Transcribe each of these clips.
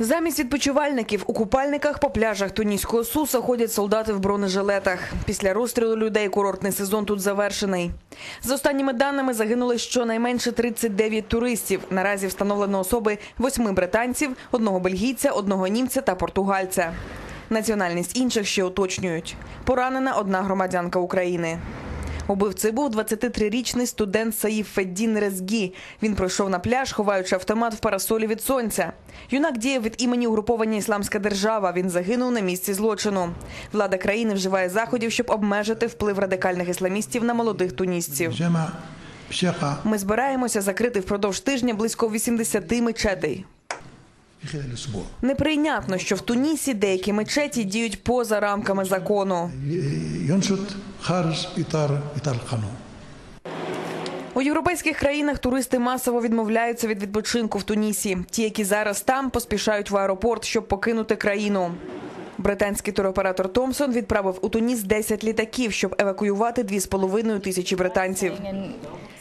Замість відпочивальників у купальниках по пляжах Туніського Суса ходять солдати в бронежилетах. Після розстрілу людей курортний сезон тут завершений. За останніми даними загинули щонайменше 39 туристів. Наразі встановлено особи восьми британців, одного бельгійця, одного німця та португальця. Національність інших ще уточнюють. Поранена одна громадянка України. Убивцею був 23-річний студент Саїф Феддін Резгі. Він пройшов на пляж, ховаючи автомат в парасолі від сонця. Юнак діє від імені угруповання Ісламська держава. Він загинув на місці злочину. Влада країни вживає заходів, щоб обмежити вплив радикальних ісламістів на молодих тунісців. Ми збираємося закрити впродовж тижня близько 80 мечетей. Неприйнятно, що в Тунісі деякі мечеті діють поза рамками закону. У європейських країнах туристи масово відмовляються від відпочинку в Тунісі. Ті, які зараз там поспішають в аеропорт, щоб покинути країну. Британський туроператор Томсон відправив у Туніс 10 літаків, щоб евакуювати 2,5 тисячі британців.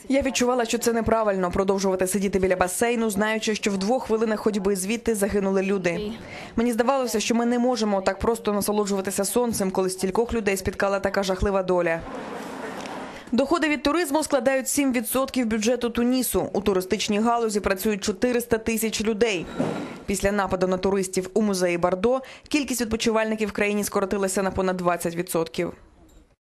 Я відчувала, що це неправильно продовжувати сидіти біля басейну, знаючи, що в двох хвилинах ходьби звідти загинули люди. Мені здавалося, що ми не можемо так просто насолоджуватися сонцем, коли стількох людей спіткала така жахлива доля. Доходи від туризму складають 7% бюджету Тунісу. У туристичній галузі працюють 400 тисяч людей. Після нападу на туристів у музеї Бардо кількість відпочивальників в країні скоротилася на понад 20%.